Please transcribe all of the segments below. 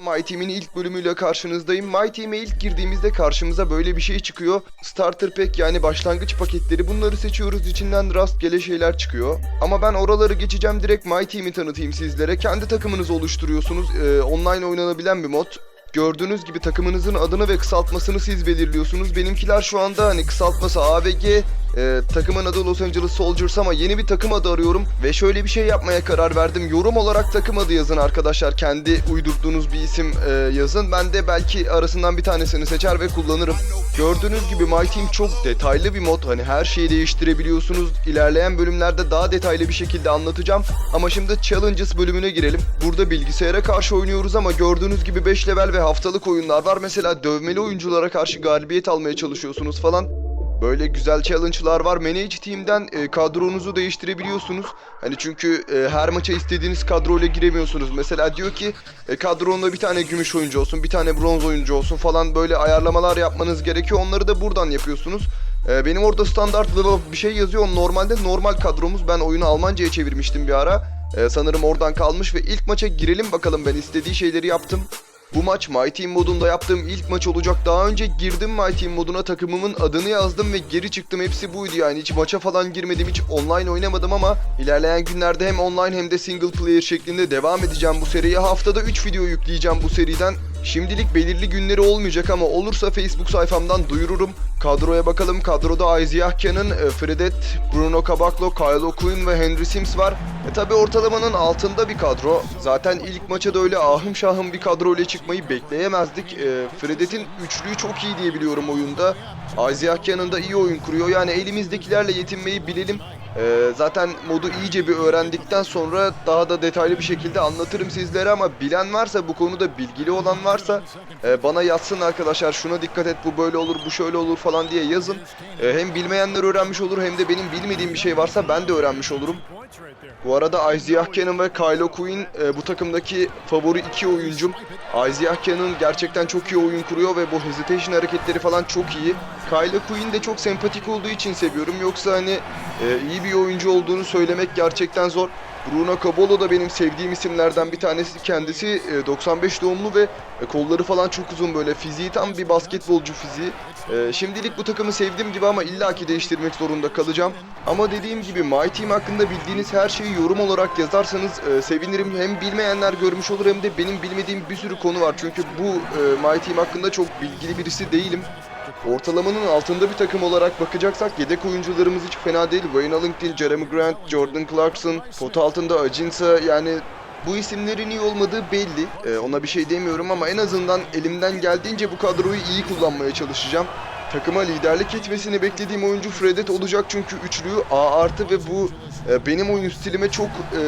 My Team'in ilk bölümüyle karşınızdayım. My Team'e ilk girdiğimizde karşımıza böyle bir şey çıkıyor. Starter Pack yani başlangıç paketleri bunları seçiyoruz. İçinden rastgele şeyler çıkıyor. Ama ben oraları geçeceğim direkt My Team'i tanıtayım sizlere. Kendi takımınızı oluşturuyorsunuz. Ee, online oynanabilen bir mod. Gördüğünüz gibi takımınızın adını ve kısaltmasını siz belirliyorsunuz. Benimkiler şu anda hani kısaltması AVG, e, takımın adı Los Angeles Soldiers ama yeni bir takım adı arıyorum. Ve şöyle bir şey yapmaya karar verdim. Yorum olarak takım adı yazın arkadaşlar. Kendi uydurduğunuz bir isim e, yazın. Ben de belki arasından bir tanesini seçer ve kullanırım. Gördüğünüz gibi My Team çok detaylı bir mod. Hani her şeyi değiştirebiliyorsunuz. İlerleyen bölümlerde daha detaylı bir şekilde anlatacağım. Ama şimdi Challenges bölümüne girelim. Burada bilgisayara karşı oynuyoruz ama gördüğünüz gibi 5 level ve haftalık oyunlar var. Mesela dövmeli oyunculara karşı galibiyet almaya çalışıyorsunuz falan. Böyle güzel challenge'lar var. Manage Team'den e, kadronuzu değiştirebiliyorsunuz. Hani çünkü e, her maça istediğiniz kadroyla giremiyorsunuz. Mesela diyor ki e, kadronda bir tane gümüş oyuncu olsun, bir tane bronz oyuncu olsun falan böyle ayarlamalar yapmanız gerekiyor. Onları da buradan yapıyorsunuz. E, benim orada standart bir şey yazıyor. Normalde normal kadromuz. Ben oyunu Almanca'ya çevirmiştim bir ara. E, sanırım oradan kalmış ve ilk maça girelim bakalım. Ben istediği şeyleri yaptım. Bu maç My Team modunda yaptığım ilk maç olacak. Daha önce girdim My Team moduna takımımın adını yazdım ve geri çıktım. Hepsi buydu yani. Hiç maça falan girmedim. Hiç online oynamadım ama ilerleyen günlerde hem online hem de single player şeklinde devam edeceğim bu seriye. Haftada 3 video yükleyeceğim bu seriden. Şimdilik belirli günleri olmayacak ama olursa Facebook sayfamdan duyururum. Kadroya bakalım. Kadroda Isaiah Cannon, e, Fredet, Bruno Caboclo, Kyle O'Quinn ve Henry Sims var. E tabi ortalamanın altında bir kadro. Zaten ilk maça da öyle ahım şahım bir kadro ile çıkmayı bekleyemezdik. E, Fredet'in üçlüğü çok iyi diye biliyorum oyunda. Isaiah Cannon da iyi oyun kuruyor. Yani elimizdekilerle yetinmeyi bilelim. Ee, zaten modu iyice bir öğrendikten sonra daha da detaylı bir şekilde anlatırım sizlere ama bilen varsa bu konuda bilgili olan varsa e, bana yazsın arkadaşlar şuna dikkat et bu böyle olur bu şöyle olur falan diye yazın. E, hem bilmeyenler öğrenmiş olur hem de benim bilmediğim bir şey varsa ben de öğrenmiş olurum. Bu arada Isaiah Cannon ve Kylo Quinn e, bu takımdaki favori iki oyuncum. Isaiah Cannon gerçekten çok iyi oyun kuruyor ve bu hesitation hareketleri falan çok iyi. Kylo Quinn de çok sempatik olduğu için seviyorum. Yoksa hani e, iyi bir oyuncu olduğunu söylemek gerçekten zor. Bruno Caboclo da benim sevdiğim isimlerden bir tanesi. Kendisi e, 95 doğumlu ve e, kolları falan çok uzun böyle. Fiziği tam bir basketbolcu fiziği. E, şimdilik bu takımı sevdiğim gibi ama illaki değiştirmek zorunda kalacağım. Ama dediğim gibi My Team hakkında bildiğiniz her şeyi yorum olarak yazarsanız e, sevinirim. Hem bilmeyenler görmüş olur hem de benim bilmediğim bir sürü konu var. Çünkü bu e, My Team hakkında çok bilgili birisi değilim. Ortalamanın altında bir takım olarak bakacaksak yedek oyuncularımız hiç fena değil. Wayne Ellington, Jeremy Grant, Jordan Clarkson, pot altında Ajinsa yani bu isimlerin iyi olmadığı belli. Ee, ona bir şey demiyorum ama en azından elimden geldiğince bu kadroyu iyi kullanmaya çalışacağım. Takıma liderlik etmesini beklediğim oyuncu Fredet olacak çünkü üçlüğü A artı ve bu e, benim oyun stilime çok e,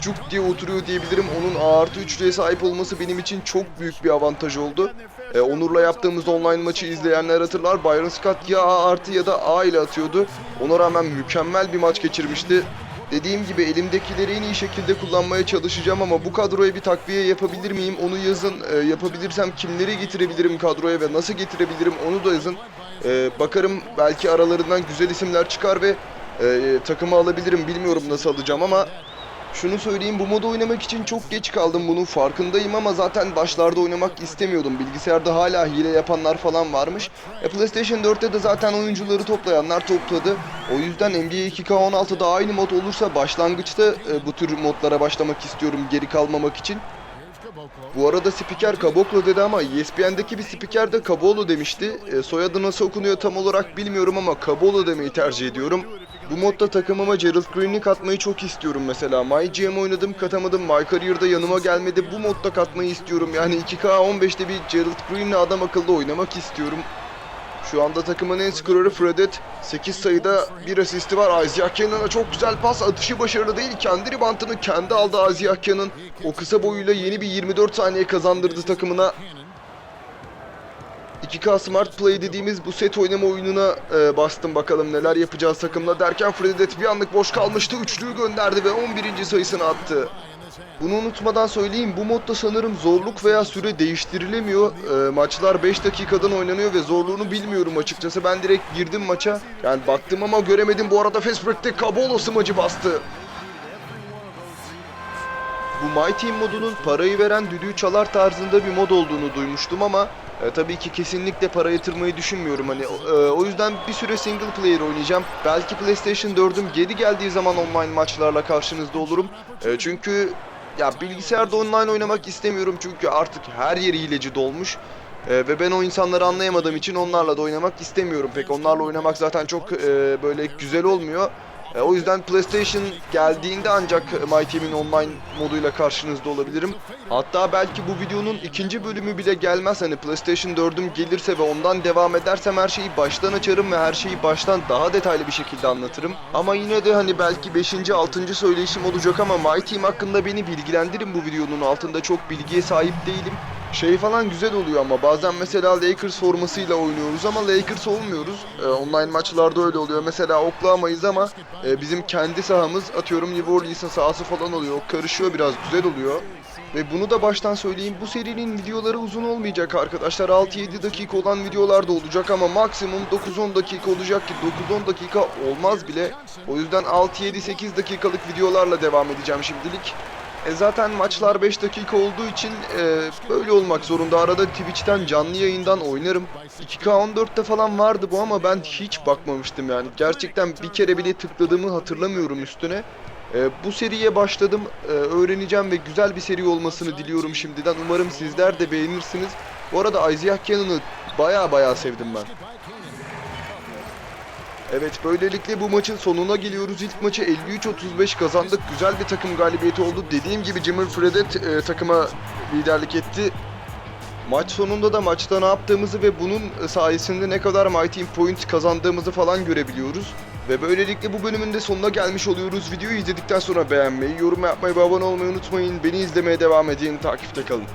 cuk diye oturuyor diyebilirim. Onun A artı üçlüğe sahip olması benim için çok büyük bir avantaj oldu. E, Onur'la yaptığımız online maçı izleyenler hatırlar. Byron Scott ya A artı ya da A ile atıyordu. Ona rağmen mükemmel bir maç geçirmişti. Dediğim gibi elimdekileri en iyi şekilde kullanmaya çalışacağım ama bu kadroya bir takviye yapabilir miyim onu yazın. E, yapabilirsem kimleri getirebilirim kadroya ve nasıl getirebilirim onu da yazın. E, bakarım belki aralarından güzel isimler çıkar ve e, takımı alabilirim. Bilmiyorum nasıl alacağım ama şunu söyleyeyim bu modu oynamak için çok geç kaldım bunun farkındayım ama zaten başlarda oynamak istemiyordum. Bilgisayarda hala hile yapanlar falan varmış. E, PlayStation 4'te de zaten oyuncuları toplayanlar topladı. O yüzden NBA 2K16'da aynı mod olursa başlangıçta e, bu tür modlara başlamak istiyorum geri kalmamak için. Bu arada spiker Caboclo dedi ama ESPN'deki bir spiker de Cabolo demişti. E, soyadı nasıl okunuyor tam olarak bilmiyorum ama Cabolo demeyi tercih ediyorum. Bu modda takımıma Gerald Green'i katmayı çok istiyorum mesela. MyGM oynadım katamadım. My Career'da yanıma gelmedi. Bu modda katmayı istiyorum. Yani 2K15'te bir Gerald Green'le adam akıllı oynamak istiyorum. Şu anda takımın en skoreri Fredet. 8 sayıda bir asisti var. Isaiah Cannon'a çok güzel pas. Atışı başarılı değil. Kendi ribantını kendi aldı Isaiah Cannon. O kısa boyuyla yeni bir 24 saniye kazandırdı takımına. 2K Smart Play dediğimiz bu set oynama oyununa e, bastım bakalım neler yapacağız takımla derken Fredet bir anlık boş kalmıştı. Üçlüyü gönderdi ve 11. sayısını attı. Bunu unutmadan söyleyeyim bu modda sanırım zorluk veya süre değiştirilemiyor. Ee, maçlar 5 dakikadan oynanıyor ve zorluğunu bilmiyorum açıkçası. Ben direkt girdim maça. Yani baktım ama göremedim. Bu arada fast break'te Cabolo smacı bastı. Bu My Team modunun parayı veren düdüğü çalar tarzında bir mod olduğunu duymuştum ama e, tabii ki kesinlikle para yatırmayı düşünmüyorum. Hani e, o yüzden bir süre single player oynayacağım. Belki PlayStation 4'üm geri geldiği zaman online maçlarla karşınızda olurum. E, çünkü ya bilgisayarda online oynamak istemiyorum çünkü artık her yeri hileci dolmuş. E, ve ben o insanları anlayamadığım için onlarla da oynamak istemiyorum pek. Onlarla oynamak zaten çok e, böyle güzel olmuyor. E, o yüzden PlayStation geldiğinde ancak My Team'in online moduyla karşınızda olabilirim. Hatta belki bu videonun ikinci bölümü bile gelmez. Hani PlayStation 4'üm gelirse ve ondan devam edersem her şeyi baştan açarım ve her şeyi baştan daha detaylı bir şekilde anlatırım. Ama yine de hani belki 5. 6. söyleyişim olacak ama My Team hakkında beni bilgilendirin bu videonun altında çok bilgiye sahip değilim. Şey falan güzel oluyor ama bazen mesela Lakers formasıyla oynuyoruz ama Lakers olmuyoruz. Ee, online maçlarda öyle oluyor. Mesela Oklahoma'yız ama e, bizim kendi sahamız atıyorum New Orleans'ın sahası falan oluyor. Karışıyor biraz güzel oluyor. Ve bunu da baştan söyleyeyim bu serinin videoları uzun olmayacak arkadaşlar. 6-7 dakika olan videolar da olacak ama maksimum 9-10 dakika olacak ki 9-10 dakika olmaz bile. O yüzden 6-7-8 dakikalık videolarla devam edeceğim şimdilik. E zaten maçlar 5 dakika olduğu için e, böyle olmak zorunda. Arada Twitch'ten canlı yayından oynarım. 2K14'te falan vardı bu ama ben hiç bakmamıştım yani. Gerçekten bir kere bile tıkladığımı hatırlamıyorum üstüne. E, bu seriye başladım. E, öğreneceğim ve güzel bir seri olmasını diliyorum şimdiden. Umarım sizler de beğenirsiniz. Bu arada Isaiah Cannon'ı baya baya sevdim ben. Evet böylelikle bu maçın sonuna geliyoruz. İlk maçı 53-35 kazandık. Güzel bir takım galibiyeti oldu. Dediğim gibi Jimmer Fredet e, takıma liderlik etti. Maç sonunda da maçta ne yaptığımızı ve bunun sayesinde ne kadar My Point kazandığımızı falan görebiliyoruz. Ve böylelikle bu bölümün de sonuna gelmiş oluyoruz. Videoyu izledikten sonra beğenmeyi, yorum yapmayı ve abone olmayı unutmayın. Beni izlemeye devam edin. Takipte kalın.